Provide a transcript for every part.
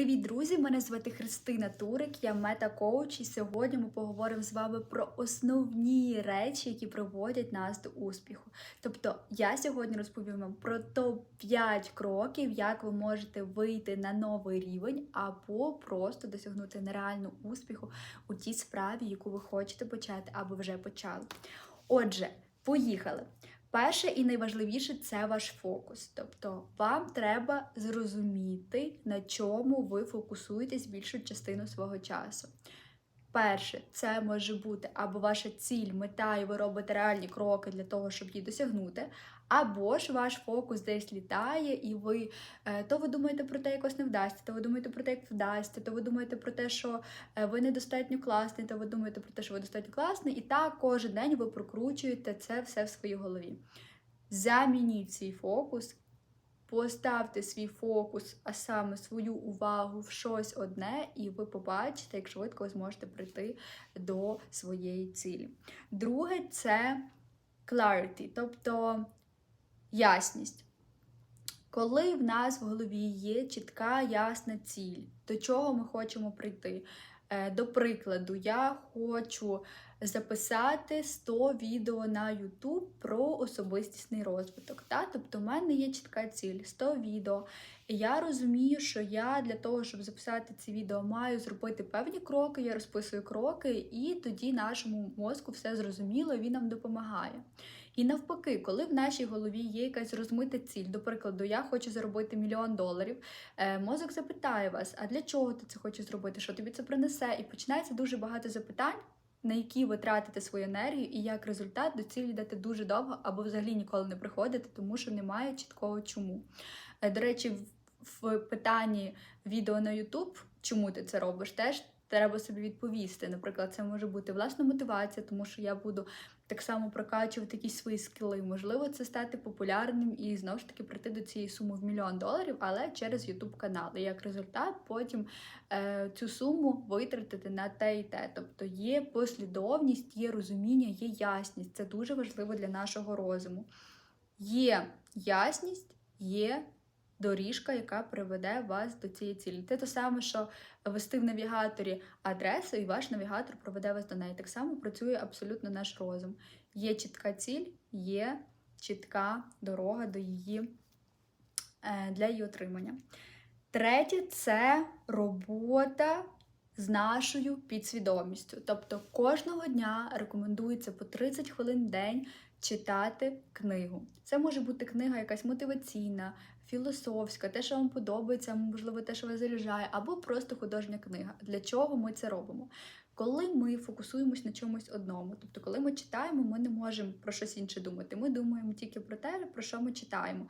Привіт, друзі! Мене звати Христина Турик, я мета-коуч, і сьогодні ми поговоримо з вами про основні речі, які приводять нас до успіху. Тобто, я сьогодні розповім вам про топ-5 кроків, як ви можете вийти на новий рівень або просто досягнути нереального успіху у тій справі, яку ви хочете почати або вже почали. Отже, поїхали! Перше і найважливіше це ваш фокус. Тобто вам треба зрозуміти, на чому ви фокусуєтесь більшу частину свого часу. Перше, це може бути або ваша ціль, мета, і ви робите реальні кроки для того, щоб її досягнути, або ж ваш фокус десь літає, і ви е, то ви думаєте про те, як вас не вдасться, то ви думаєте про те, як вдасться, то ви думаєте про те, що е, ви недостатньо класний, то ви думаєте про те, що ви достатньо класний, і так кожен день ви прокручуєте це все в своїй голові. Замініть свій фокус. Поставте свій фокус, а саме свою увагу в щось одне, і ви побачите, як швидко ви зможете прийти до своєї цілі. Друге це clarity, тобто ясність. Коли в нас в голові є чітка ясна ціль, до чого ми хочемо прийти. Е, До прикладу, я хочу записати 100 відео на YouTube про особистісний розвиток. Та? Тобто, в мене є чітка ціль 100 відео. І я розумію, що я для того, щоб записати ці відео, маю зробити певні кроки, я розписую кроки, і тоді нашому мозку все зрозуміло, він нам допомагає. І навпаки, коли в нашій голові є якась розмита ціль, до прикладу, я хочу заробити мільйон доларів, е, мозок запитає вас, а для чого ти це хочеш зробити? Що тобі це принесе? І починається дуже багато запитань, на які ви тратите свою енергію, і як результат до цілі йдете дуже довго або взагалі ніколи не приходите, тому що немає чіткого чому. Е, До речі, в- питанні відео на YouTube, чому ти це робиш, теж треба собі відповісти. Наприклад, це може бути власна мотивація, тому що я буду так само прокачувати якісь свої скіли. Можливо, це стати популярним і знову ж таки прийти до цієї суми в мільйон доларів, але через YouTube канал. Як результат, потім е, цю суму витратити на те і те. Тобто є послідовність, є розуміння, є ясність. Це дуже важливо для нашого розуму. Є ясність, є доріжка, яка приведе вас до цієї цілі. Це те саме, що вести в навігаторі адресу, і ваш навігатор проведе вас до неї. Так само працює абсолютно наш розум. Є чітка ціль, є чітка дорога до її е, для її отримання. Третє це робота з нашою підсвідомістю. Тобто кожного дня рекомендується по 30 хвилин в день читати книгу. Це може бути книга якась мотиваційна, філософська, те, що вам подобається, можливо, те, що вас заряджає, або просто художня книга. Для чого ми це робимо? Коли ми фокусуємось на чомусь одному, тобто, коли ми читаємо, ми не можемо про щось інше думати. Ми думаємо тільки про те, про що ми читаємо.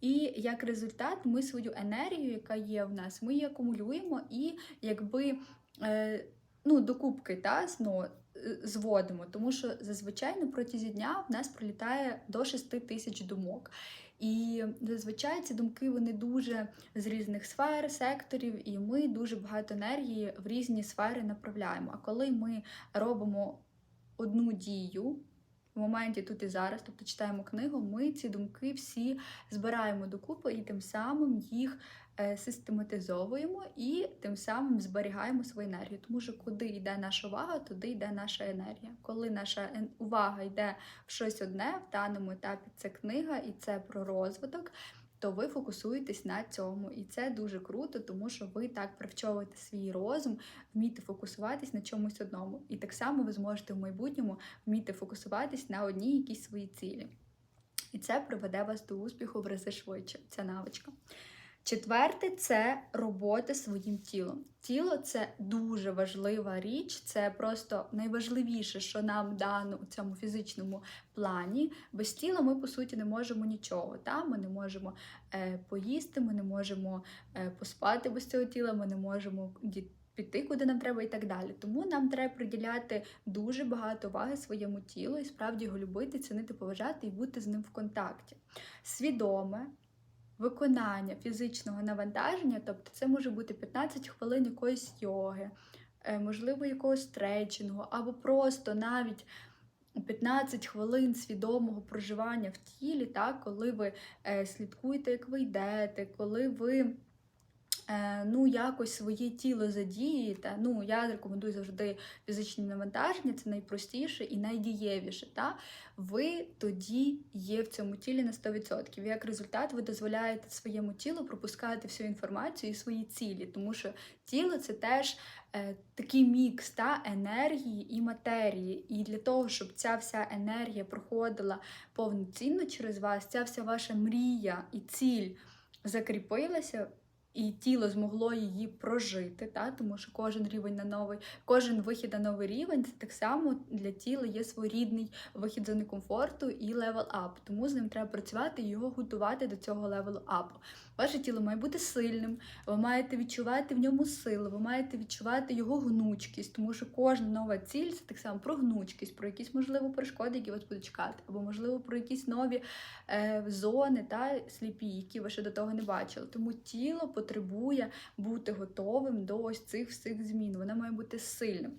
І як результат, ми свою енергію, яка є в нас, ми її акумулюємо і якби е, ну, докупки та, ну, е, зводимо. Тому що зазвичай на протязі дня в нас пролітає до 6 тисяч думок. І зазвичай ці думки вони дуже з різних сфер, секторів, і ми дуже багато енергії в різні сфери направляємо. А коли ми робимо одну дію в моменті тут і зараз, тобто читаємо книгу, ми ці думки всі збираємо докупи і тим самим їх систематизовуємо і тим самим зберігаємо свою енергію. Тому що куди йде наша увага, туди йде наша енергія. Коли наша увага йде в щось одне, в даному етапі це книга і це про розвиток. То ви фокусуєтесь на цьому, і це дуже круто, тому що ви так привчовуєте свій розум, вмієте фокусуватись на чомусь одному. І так само ви зможете в майбутньому вміти фокусуватись на одній якійсь своїй цілі. І це приведе вас до успіху в рази швидше, ця навичка. Четверте це робота своїм тілом. Тіло це дуже важлива річ, це просто найважливіше, що нам дано у цьому фізичному плані. Без тіла ми, по суті, не можемо нічого. Та? Ми не можемо е, поїсти, ми не можемо е, поспати без цього тіла, ми не можемо піти, куди нам треба, і так далі. Тому нам треба приділяти дуже багато уваги своєму тілу і справді його любити, цінити, поважати і бути з ним в контакті. Свідоме. Виконання фізичного навантаження, тобто це може бути 15 хвилин якоїсь йоги, е, можливо, якогось стретчингу, або просто навіть 15 хвилин свідомого проживання в тілі, так, коли ви е, слідкуєте, як ви йдете, коли ви ну, якось своє тіло задієте. Ну, я рекомендую завжди фізичні навантаження, це найпростіше і найдієвіше. Та? Ви тоді є в цьому тілі на 100%. Як результат, ви дозволяєте своєму тілу пропускати всю інформацію і свої цілі, тому що тіло це теж е, такий мікс та, енергії і матерії. І для того, щоб ця вся енергія проходила повноцінно через вас, ця вся ваша мрія і ціль закріпилася. І тіло змогло її прожити, та? тому що кожен рівень на новий, кожен вихід на новий рівень це так само для тіла є своєрідний вихід зони комфорту і левел ап. Тому з ним треба працювати і його готувати до цього левелу апу. Ваше тіло має бути сильним, ви маєте відчувати в ньому силу, ви маєте відчувати його гнучкість, тому що кожна нова ціль це так само про гнучкість, про якісь можливо перешкоди, які вас будуть чекати, або можливо про якісь нові е, зони та сліпі, які ви ще до того не бачили. Тому тіло потребує бути готовим до ось цих всіх змін. Воно має бути сильним.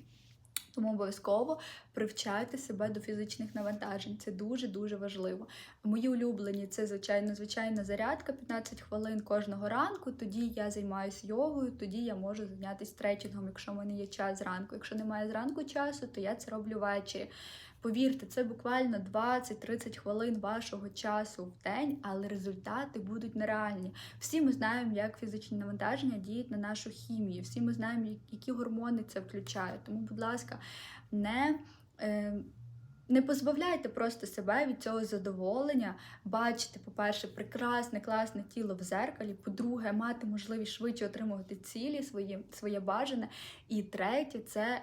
Тому обов'язково привчайте себе до фізичних навантажень. Це дуже-дуже важливо. Мої улюблені це, звичайно, звичайна зарядка 15 хвилин кожного ранку. Тоді я займаюся йогою, тоді я можу зайнятися стретчингом, якщо в мене є час зранку. Якщо немає зранку часу, то я це роблю ввечері. Повірте, це буквально 20-30 хвилин вашого часу в день, але результати будуть нереальні. Всі ми знаємо, як фізичні навантаження діють на нашу хімію. Всі ми знаємо, які гормони це включає. Тому, будь ласка, не. Е, не позбавляйте просто себе від цього задоволення, бачити, по-перше, прекрасне, класне тіло в зеркалі. По-друге, мати можливість швидше отримувати цілі, свої, своє бажане. І третє це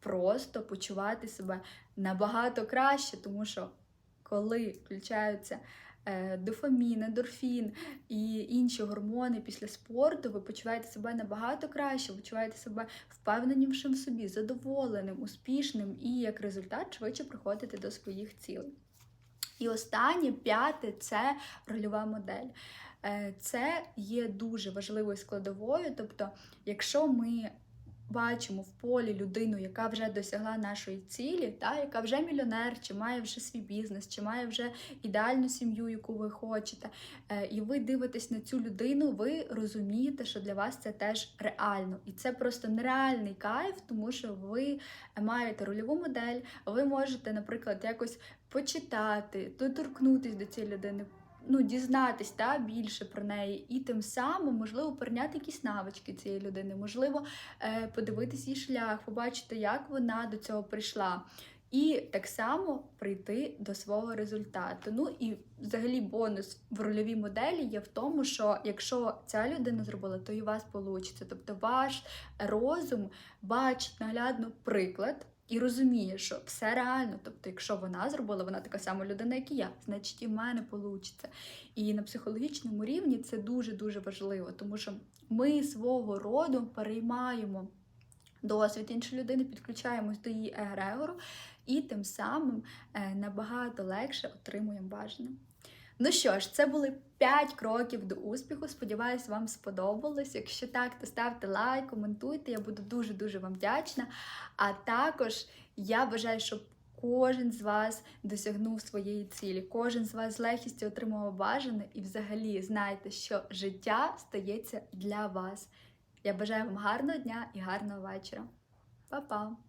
просто почувати себе набагато краще, тому що коли включаються е, дофамін, ендорфін і інші гормони після спорту, ви почуваєте себе набагато краще, почуваєте себе впевненішим в собі, задоволеним, успішним і як результат швидше приходите до своїх цілей. І останнє п'яте це рольова модель. Е, Це є дуже важливою складовою. Тобто, якщо ми бачимо в полі людину, яка вже досягла нашої цілі, та, яка вже мільйонер, чи має вже свій бізнес, чи має вже ідеальну сім'ю, яку ви хочете, е, і ви дивитесь на цю людину, ви розумієте, що для вас це теж реально. І це просто нереальний кайф, тому що ви маєте рольову модель, ви можете, наприклад, якось почитати, доторкнутись до цієї людини ну, дізнатись та, більше про неї, і тим самим, можливо, перейняти якісь навички цієї людини, можливо, е, подивитись її шлях, побачити, як вона до цього прийшла. І так само прийти до свого результату. Ну і взагалі бонус в рольовій моделі є в тому, що якщо ця людина зробила, то і у вас вийде. Тобто ваш розум бачить наглядно приклад і розуміє, що все реально. Тобто, якщо вона зробила, вона така сама людина, як і я, значить і в мене вийде. І на психологічному рівні це дуже-дуже важливо, тому що ми свого роду переймаємо досвід іншої людини, підключаємось до її егрегору, і тим самим е, набагато легше отримуємо бажане. Ну що ж, це були 5 кроків до успіху. Сподіваюсь, вам сподобалось. Якщо так, то ставте лайк, коментуйте, я буду дуже-дуже вам вдячна. А також я бажаю, щоб кожен з вас досягнув своєї цілі, кожен з вас з легкістю отримав бажане і взагалі знайте, що життя стається для вас. Я бажаю вам гарного дня і гарного вечора. Па-па!